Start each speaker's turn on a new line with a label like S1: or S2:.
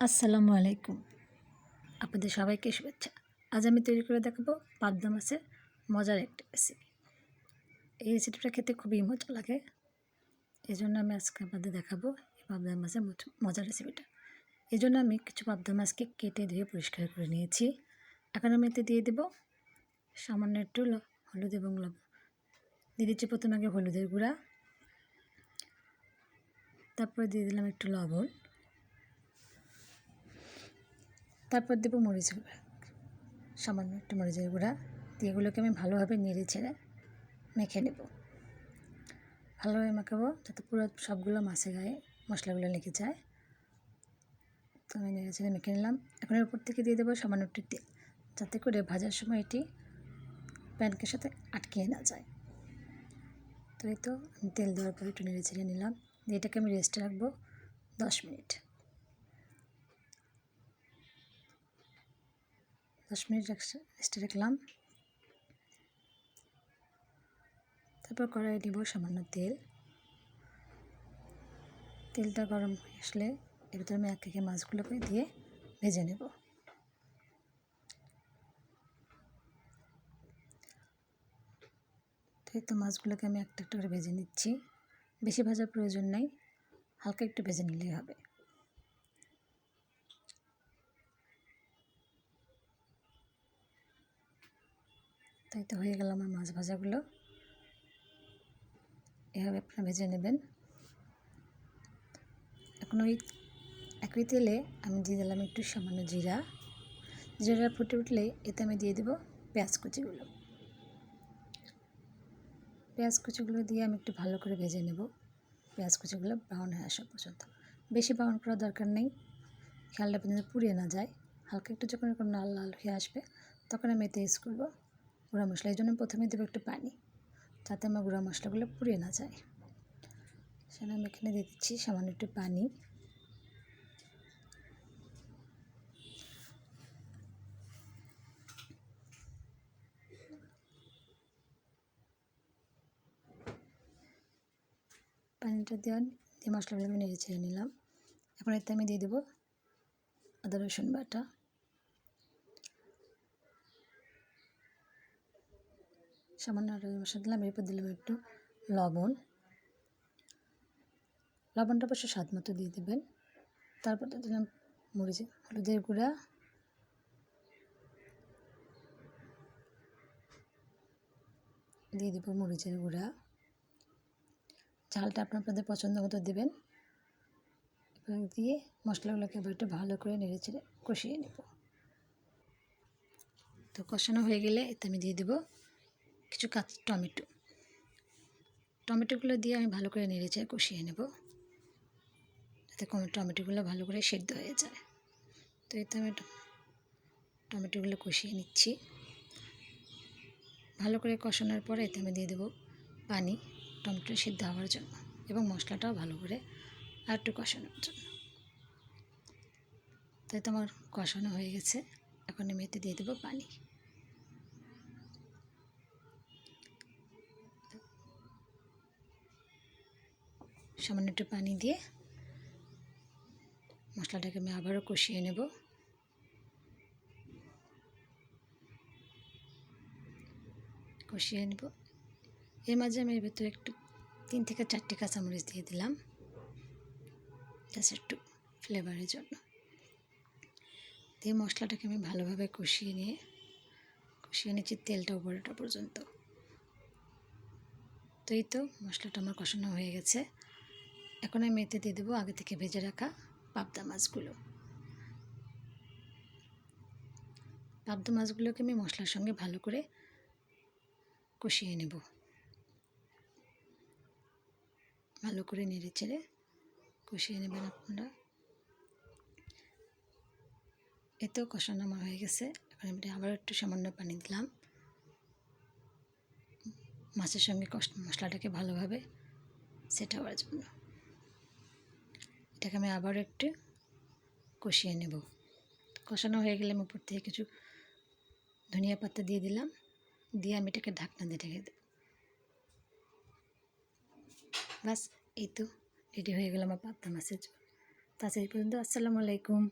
S1: আসসালামু আলাইকুম। আপনাদের সবাইকে শুভেচ্ছা। আজ আমি তৈরি করে দেখাবো পাবদা মাছের মজার একটা রেসিপি এই রেসিপিটা খেতে খুবই মজা লাগে। এই জন্য আমি আজকে আপনাদের দেখাবো এই পাবদা মাছের মজ- মজার রেসিপিটা এই জন্য আমি কিছু পাবদা মাছকে কেটে ধুয়ে পরিষ্কার করে নিয়েছি। এখন আমি এতে দিয়ে দেবো সামান্য একটু হলুদ এবং লবণ দিয়ে দিচ্ছি প্রথমে আগে হলুদের গুঁড়া। তারপরে দিয়ে দিলাম একটু লবণ। তারপর দেবো মরিচ গুঁড়া। সামান্য একটু মরিচের গুঁড়া দিয়ে এগুলোকে আমি ভালোভাবে নেড়ে ছেড়ে মেখে নেব। ভালোভাবে মাখাবো যাতে পুরো সবগুলো মাছে গায়ে মশলাগুলো লেগে যায়। তো আমি নেড়ে ছেড়ে মেখে নিলাম। এখন এর উপর থেকে দিয়ে দেবো সামান্য একটু তেল যাতে করে ভাজার সময় এটি প্যানকের সাথে আটকে না যায়। তো এই তো তেল দেওয়ার পর একটু নেড়ে ছেড়ে নিলাম। দিয়ে এটাকে আমি রেস্টে রাখব দশ মিনিট। দশ মিনিট রেস্টে রাখলাম। তারপর কড়াই দিব সামান্য তেল। তেলটা গরম আসলে এর ভিতরে আমি এক একে মাছগুলোকে দিয়ে ভেজে নেব। তো এই তো মাছগুলোকে আমি একটা একটা করে ভেজে নিচ্ছি। বেশি ভাজার প্রয়োজন নেই, হালকা একটু ভেজে নিলেই হবে। তাই তো হয়ে গেল আমার মাছ ভাজাগুলো। এভাবে আপনারা ভেজে নেবেন। এখন ওই একই তেলে আমি দিয়ে দিলাম একটু সামান্য জিরা। জিরা ফুটে উঠলে এতে আমি দিয়ে দেবো পেঁয়াজ কুচিগুলো। পেঁয়াজ কুচিগুলো দিয়ে আমি একটু ভালো করে ভেজে নেব। পেঁয়াজ কুচিগুলো ব্রাউন হয়ে আসা পর্যন্ত। বেশি ব্রাউন করার দরকার নেই। খেয়ালটা পর্যন্ত পুড়িয়ে না যায়। হালকা একটু যখন এরকম লাল লাল হয়ে আসবে, তখন আমি এতে ইউজ করব। গুঁড়া মশলা, এই জন্য প্রথমে দেবো একটু পানি। যাতে আমার গুঁড়া মশলাগুলো পুড়িয়ে না যায়। সেখানে আমি এখানে দিয়ে দিচ্ছি সামান্য একটু পানি। পানিটা দেওয়ার দিয়ে মশলাগুলো আমি নেড়ে ছেড়ে নিলাম। এখন এতে আমি দিয়ে দেবো আদা, রসুন বাটা। সামান্য আদা মশলা দিলাম, এরপর দিলাম একটু লবণ। লবণটা অবশ্য স্বাদ মতো দিয়ে দেবেন। তারপর দিলাম মরিচ হলুদের গুঁড়া। দিয়ে দেবো মরিচের গুঁড়া। ঝালটা আপনি আপনাদের পছন্দ মতো দেবেন। দিয়ে মশলাগুলোকে এবার একটু ভালো করে নেড়ে চেড়ে কষিয়ে নেব। তো কষানো হয়ে গেলে এতে আমি দিয়ে দেবো কিছু কাঁচা, টমেটো। টমেটোগুলো দিয়ে আমি ভালো করে নেড়ে চেড়ে কষিয়ে নেব। যাতে টমেটোগুলো ভালো করে সেদ্ধ হয়ে যায়। তো এতে আমি টমেটোগুলো কষিয়ে নিচ্ছি। ভালো করে কষানোর পরে এতে আমি দিয়ে দেবো পানি, টমেটো সিদ্ধ হওয়ার জন্য এবং মশলাটাও ভালো করে আর একটু কষানোর জন্য। তাই তো আমার কষানো হয়ে গেছে। এখন আমি এতে দিয়ে দেবো পানি। সামান্য একটু পানি দিয়ে মশলাটাকে আমি আবারও কষিয়ে নেব। কষিয়ে নেব। এর মাঝে আমি এর ভেতরে একটু তিন থেকে চারটে কাঁচামরিচ দিয়ে দিলাম। জাস্ট একটু ফ্লেভারের জন্য। দিয়ে মশলাটাকে আমি ভালোভাবে কষিয়ে নিয়ে, কষিয়ে নিচ্ছি তেলটা উপরেটা পর্যন্ত। তো এই তো মশলাটা আমার কষানো হয়ে গেছে। এখন আমি এতে দিয়ে দেবো আগে থেকে ভেজে রাখা পাবদা মাছগুলো। পাবদা মাছগুলোকে আমি মশলার সঙ্গে ভালো করে কষিয়ে নেব। ভালো করে নেড়ে চেড়ে কষিয়ে নেবেন আপনারা। এতেও কষানো আমার হয়ে গেছে। এখন আমি আবার একটু সামান্য পানি দিলাম। মাছের সঙ্গে মশলাটাকে ভালোভাবে সেট হওয়ার জন্য। এটাকে আমি আবার একটু কষিয়ে নেব। কষানো হয়ে গেলে আমি উপর থেকে কিছু ধনিয়া পাতা দিয়ে দিলাম। দিয়ে আমি এটাকে ঢাকনা দিয়ে ঢেকে দেব। বাস এই তো, রেডি হয়ে গেল আমার পাবদা মাছের ঝোল তাছাড়া এই পর্যন্ত, আসসালামু আলাইকুম।